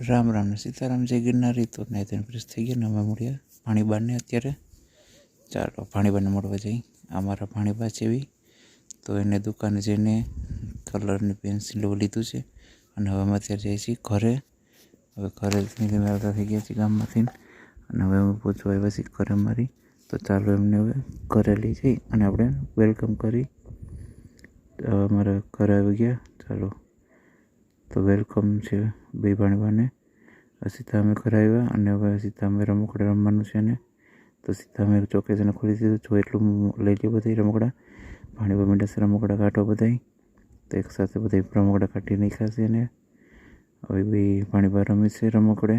રામ રામ ને સીતારામ, જય ગિરનારી. તો ને તેને પ્રેસ થઈ ગયા ને અમે મળ્યા. ભાણીબાને અત્યારે. ચાલો, ભાણીબાને મળવા જઈ. અમારા ભાણીબા એવી. તો એને દુકાને જઈને કલરની પેન્સિલ લીધું છે. અને હવે અમે અત્યારે જઈએ છીએ ઘરે. હવે ઘરે ધીમે આવતા થઈ ગયા છીએ ગામમાંથી. અને હવે અમે પહોંચવા આવ્યા છીએ ઘરે મારી તો ચાલો એમને હવે ઘરે લઈ જઈ અને આપણે વેલકમ કરી. અમારા ઘરે આવી ગયા. ચાલો. તો વેલકમ છે બે ભાણવાને. સીધા અમે કરાવ્યા અને હવે સીધા અમે રમકડા રમવાનું છે ને તો સીધા અમે ચોકે તેને ખોલી દીધું. જો એટલું લઈ લે બધા રમકડા. ભાણીવા મીંડા રમકડા કાઢો બધા તો એક સાથે બધા રમકડા કાઢી ખાશે ને હવે બે ભાણીબા રમે છે રમકડે.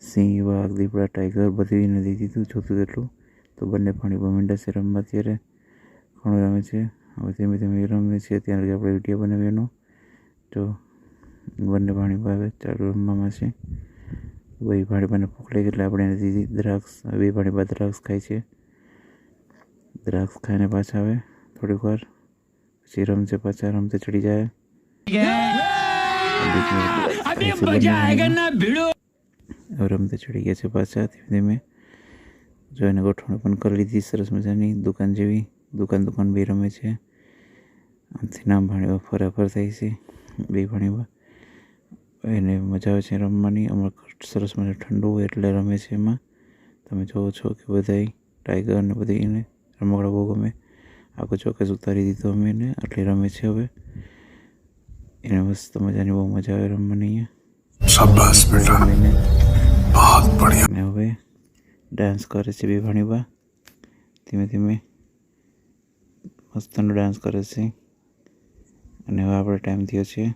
સિંહ વાઘ દીપડા, ટાઈગર બધું એને દીધું. જોતું એટલું તો બંને ભાણીબા મીંડા છે રમવા ત્યારે ઘણું રમે છે. હવે ધીમે ધીમે રમે છે ત્યાં લગી આપણે વીડિયો બનાવી એનો. તો બંને પાણી ભાવે ચાલુ રમવામાં છે. બે ભાણીબાને ભૂખ લાગી એટલે આપણે એને દીધી દ્રાક્ષ બે ભાણીબા દ્રાક્ષ ખાય છે. દ્રાક્ષ ખાઈને પાછા આવે થોડીક વાર. પછી રમશે પાછા રમતે ચડી જાય. રમતે ચડી ગયા છે પાછા ધીમે ધીમે. જો એને ગોઠવણ પણ કરી લીધી સરસ મજાની દુકાન જેવી. દુકાન દુકાન બી રમે છે. આમથી નામ ભાણીવા ફરાફર થાય છે બે ભાણીવા એને મજા આવે છે રમવાની અમારે સરસ મને ઠંડુ હોય એટલે રમે છે એમાં તમે જોવો છો કે બધાય ટાઈગર ને બધી એને રમકડા બહુ ગમે આખો ચોક્કસ ઉતારી દીધો અમે એને આટલી રમે છે હવે એને મસ્ત મજાની બહુ મજા આવે રમવાની અહીંયા शाबाश बेटा રમીને बहुत बढ़िया અને હવે ડાન્સ કરે છે બે ભાણીબા ધીમે ધીમે મસ્તનો ડાન્સ કરે છે અને હવે આપણે ટાઈમ થયો છે.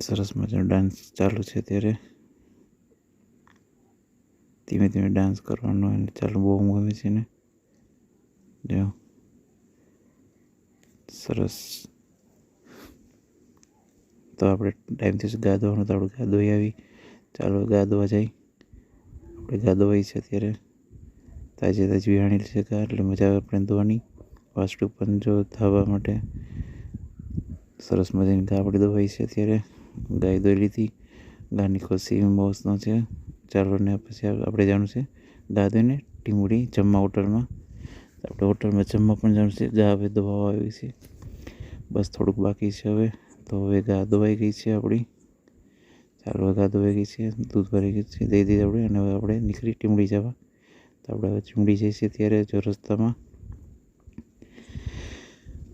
સરસ મજાનો ડાન્સ ચાલુ છે ત્યારે ધીમે ધીમે ડાન્સ કરવાનો અને ચાલુ બહુ ગમે છે ને. જો. સરસ. તો આપણે ટાઈમ થશે ગા ધોવાનો તો આપણે ગા ધોઈ આવી. ચાલો ગા ધોવા જઈ. આપણે ગા ધોવાઈ છે અત્યારે. તાજે તાજી વિહાણી ગા એટલે મજા આવે આપણે ધોવાની વાસ્તુ પણ જો ધાવા માટે સરસ મજાની ગા આપણે ધોવાઈ છે અત્યારે. ગાય દોઈ લીધી. ગાની ખોસી મોસનો છે. ચાલો ને પછી આપણે જવાનું છે ગા ધોઈને ટીમુડી જમવા હોટલમાં. આપણે હોટલમાં જમવા પણ જવાનું છે. ગા હવે દવાઓ આવી છે. બસ થોડુંક બાકી છે હવે. તો હવે ગા દોવાઈ ગઈ છે આપણી. ચાલો ગા ધોવાઈ ગઈ છે. દૂધ ભરી ગઈ છે. દઈ દીધી આપણે અને હવે આપણે નીકળી ટીમડી જવા. તો આપણે હવે જઈએ છીએ ત્યારે જો રસ્તામાં.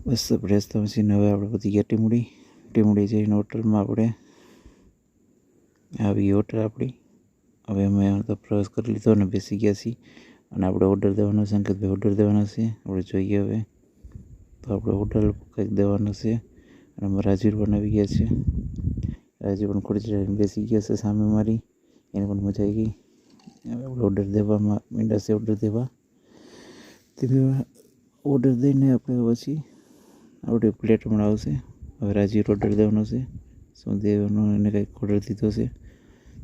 બસ આપણે રસ્તામાં છીએ હવે આપણે બધી ગયા ટીમડી ટીમડી જઈને હોટલમાં આપણે આવી હોટલ આપણી. હવે અમે તો પ્રવાસ કરી લીધો અને બેસી ગયા છીએ. અને આપણે ઓર્ડર દેવાનો છે અંકિતભાઈ ઓર્ડર દેવાનો છે. આપણે જોઈએ હવે. તો આપણે હોટલ કંઈક દેવાનો છે. અને અમે રાજીર પણ આવી ગયા છે રાજીર પણ ખુરચી બેસી ગયા છે સામે મારી. એને પણ મજા આવી ગઈ. આપણે ઓર્ડર દેવામાં, મીંડા છે ઓર્ડર દેવા. ધીમે ઓર્ડર દઈને આપણે પછી આપણે પ્લેટ પણ આવશે. હવે રાજીર ઓર્ડર દેવાનો છે. શું દેવાનો એને કંઈક ઓર્ડર દીધો છે.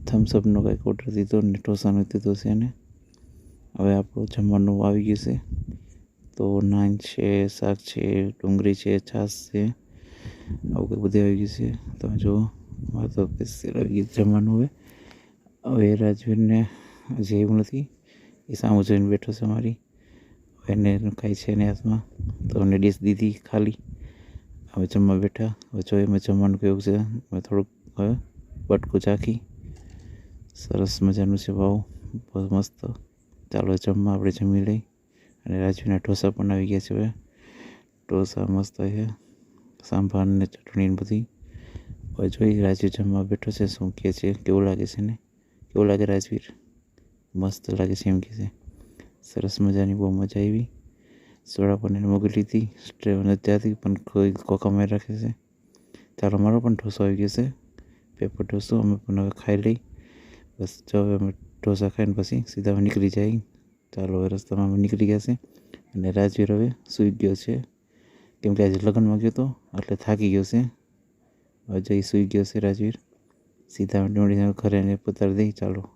થમ્સઅપનો કંઈક ઓર્ડર દીધો ને ઢોસાનો દીધો છે એને. હવે આપણું જમવાનું આવી ગયું છે. તો નાન છે, શાક છે, ડુંગળી છે, છાશ છે, આવું કંઈ બધું આવી ગયું છે. તમે જુઓ, મારે તો આવી ગયું જમવાનું હવે. હવે રાજવીરને હજી એવું નથી. એ સામું જોઈને બેઠો છે મારી. એને ખાય છે એની હાથમાં. તો એને ડીશ દીધી ખાલી. હવે જમવા બેઠા. હવે જોઈએ મેં જમવાનું કેવું છે, મેં થોડુંક, હવે બટકું ચાખી. સરસ મજાનું છે ભાવ બહુ મસ્ત. ચાલો જમવા આપણે જમી લઈ. અને રાજવીના ઢોસા પણ આવી ગયા છે હવે. ઢોસા મસ્ત છે. સાંભાર ને ચટણી ને બધી. હવે જોઈ રાજવીર જમવા બેઠો છે. શું કહે છે? કેવું લાગે છે ને કેવું લાગે રાજવીર? મસ્ત લાગે છે એમ કહે છે. સરસ મજાની બહુ મજા આવી. સોડા પણ એને હતી સ્ટ્રેવન ત્યાંથી પણ કોઈ કોકા રાખે છે. ચાલો, મારો પણ ઢોસો આવી ગયો છે. પેપર ઢોસો અમે પણ હવે ખાઈ લઈ. બસ, જો હવે અમે ઢોસા ખાઈને પછી સીધા નીકળી જાય. ચાલો, હવે રસ્તામાં અમે નીકળી ગયા છે. અને રાજવીર હવે સૂઈ ગયો છે. કેમ કે આજે લગ્નમાં ગયો હતો એટલે થાકી ગયો છે. જઈ સૂઈ ગયો છે, રાજવીર. સીધા ડોળીને ઘરે પોતાડી દઈ ચાલો.